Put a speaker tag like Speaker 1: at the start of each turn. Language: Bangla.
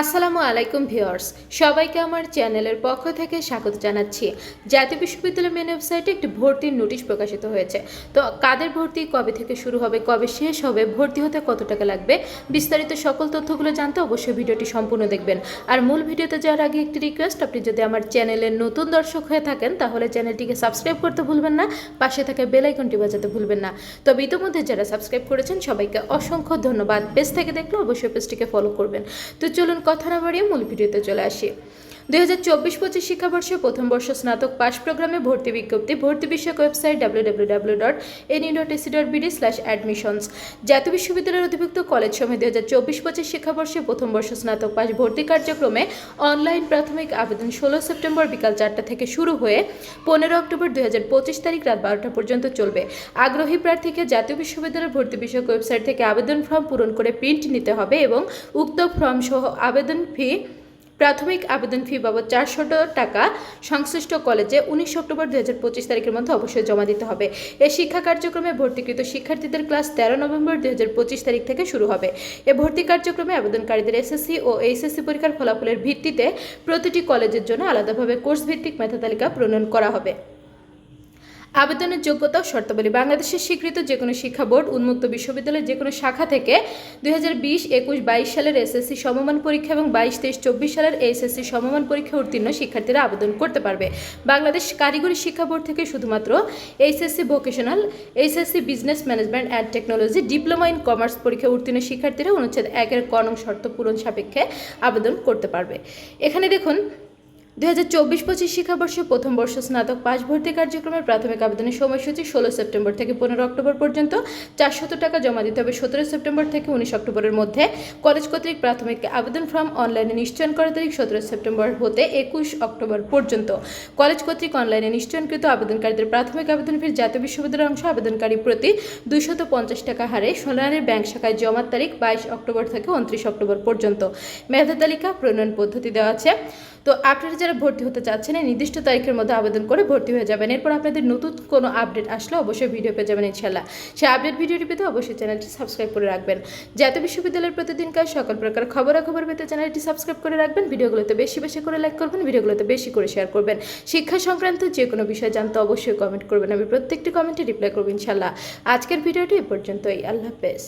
Speaker 1: আসসালামু আলাইকুম ভিউয়ার্স, সবাইকে আমার চ্যানেলের পক্ষ থেকে স্বাগত জানাচ্ছি। জাতীয় বিশ্ববিদ্যালয় মেন ওয়েবসাইটে একটি ভর্তির নোটিশ প্রকাশিত হয়েছে। তো কাদের ভর্তি, কবে থেকে শুরু হবে, কবে শেষ হবে, ভর্তি হতে কত টাকা লাগবে, বিস্তারিত সকল তথ্যগুলো জানতে অবশ্যই ভিডিওটি সম্পূর্ণ দেখবেন। আর মূল ভিডিওতে যাওয়ার আগে একটি রিকোয়েস্ট আপনি যদি আমার চ্যানেলের নতুন দর্শক হয়ে থাকেন, তাহলে চ্যানেলটিকে সাবস্ক্রাইব করতে ভুলবেন না, পাশে থাকা বেল আইকনটি বাজাতে ভুলবেন না। তবে ইতিমধ্যে যারা সাবস্ক্রাইব করেছেন, সবাইকে অসংখ্য ধন্যবাদ। পেজ থেকে দেখলে অবশ্যই পেজটিকে ফলো করবেন। তো চলুন কথা না বাড়িয়ে মূল ভিডিওতে চলে আসি। দুই হাজার চব্বিশ পঁচিশ শিক্ষাবর্ষে প্রথম বর্ষ স্নাতক পাশ প্রোগ্রামে ভর্তি বিজ্ঞপ্তি, ভর্তি বিষয়ক ওয়েবসাইট ডাব্লিউ ডাব্লিউ অ্যাডমিশনস। জাতীয় বিশ্ববিদ্যালয়ের অধিভুক্ত কলেজ সময় দুই হাজার চব্বিশ পঁচিশ শিক্ষাবর্ষে প্রথম বর্ষ স্নাতক পাস ভর্তি কার্যক্রমে অনলাইন প্রাথমিক আবেদন ষোলো সেপ্টেম্বর বিকাল চারটা থেকে শুরু হয়ে পনেরো অক্টোবর দুই পঁচিশ তারিখ রাত বারোটা পর্যন্ত চলবে। আগ্রহী প্রার্থীকে জাতীয় বিশ্ববিদ্যালয়ের ভর্তি বিষয়ক ওয়েবসাইট থেকে আবেদন ফর্ম পূরণ করে প্রিন্ট নিতে হবে এবং উক্ত ফর্ম সহ আবেদন ফি প্রাথমিক আবেদন ফি বাবদ চারশো টাকা সংশ্লিষ্ট কলেজে উনিশ অক্টোবর দু হাজার পঁচিশ তারিখের মধ্যে অবশ্যই জমা দিতে হবে। এই শিক্ষা কার্যক্রমে ভর্তিকৃত শিক্ষার্থীদের ক্লাস তেরো নভেম্বর দু হাজার পঁচিশ তারিখ থেকে শুরু হবে। এ ভর্তি কার্যক্রমে আবেদনকারীদের এসএসসি ও এইচএসসি পরীক্ষার ফলাফলের ভিত্তিতে প্রতিটি কলেজের জন্য আলাদাভাবে কোর্স ভিত্তিক মেধা তালিকা প্রণয়ন করা হবে। আবেদনের যোগ্যতা ও শর্তাবলী বাংলাদেশের স্বীকৃত যে কোনো শিক্ষা বোর্ড, উন্মুক্ত বিশ্ববিদ্যালয়ের যে কোনো শাখা থেকে দুই হাজার বিশ, একুশ, বাইশ সালের এসএসসি সমমান পরীক্ষা এবং বাইশ, তেইশ, চব্বিশ সালের এইচএসসি সমমান পরীক্ষা উত্তীর্ণ শিক্ষার্থীরা আবেদন করতে পারবে। বাংলাদেশ কারিগরি শিক্ষা বোর্ড থেকে শুধুমাত্র HSC vocational, HSC business management and technology, diploma in commerce পরীক্ষা উত্তীর্ণ শিক্ষার্থীরা অনুচ্ছেদ একের কনং শর্ত পূরণ সাপেক্ষে আবেদন করতে পারবে। এখানে দেখুন দুই হাজার চব্বিশ পঁচিশ শিক্ষাবর্ষে প্রথম বর্ষ স্নাতক পাস ভর্তি কার্যক্রমের প্রাথমিক আবেদনের সময়সূচি ষোলো সেপ্টেম্বর থেকে পনেরো অক্টোবর পর্যন্ত। চারশত টাকা জমা দিতে হবে সতেরো সেপ্টেম্বর থেকে উনিশ অক্টোবরের মধ্যে। কলেজ কর্তৃক প্রাথমিক আবেদন ফর্ম অনলাইনে নিশ্চয়ন করার তারিখ সতেরো সেপ্টেম্বর হতে একুশ অক্টোবর পর্যন্ত। কলেজ কর্তৃক অনলাইনে নিশ্চয়নকৃত আবেদনকারীদের প্রাথমিক আবেদন ফির জাতীয় বিশ্ববিদ্যালয়ের অংশ আবেদনকারী প্রতি দুইশত পঞ্চাশ টাকা হারে সোনারের ব্যাংক শাখায় জমার তারিখ বাইশ অক্টোবর থেকে উনত্রিশ অক্টোবর পর্যন্ত। মেধা তালিকা প্রণয়ন পদ্ধতি দেওয়া আছে। তো আপনারা যারা ভর্তি হতে চাচ্ছেন, এই নির্দিষ্ট তারিখের মধ্যে আবেদন করে ভর্তি হয়ে যাবেন। এরপর আপনাদের নতুন কোনো আপডেট আসলে অবশ্যই ভিডিও পেয়ে যাবেন ইনশাল্লাহ সেই আপডেট ভিডিওটি পেতে অবশ্যই চ্যানেলটি সাবস্ক্রাইব করে রাখবেন। জাতীয় বিশ্ববিদ্যালয়ের প্রতিদিনকার সকল প্রকার খবরাখবর পেতে চ্যানেলটি সাবস্ক্রাইব করে রাখবেন, ভিডিওগুলোতে বেশি বেশি করে লাইক করবেন, ভিডিওগুলোতে বেশি করে শেয়ার করবেন। শিক্ষা সংক্রান্ত যে কোনো বিষয় জানতে অবশ্যই কমেন্ট করবেন। আমি প্রত্যেকটি কমেন্টে রিপ্লাই করব ইনশাল্লাহ আজকের ভিডিওটি এ পর্যন্তই। আল্লাহ হাফেজ।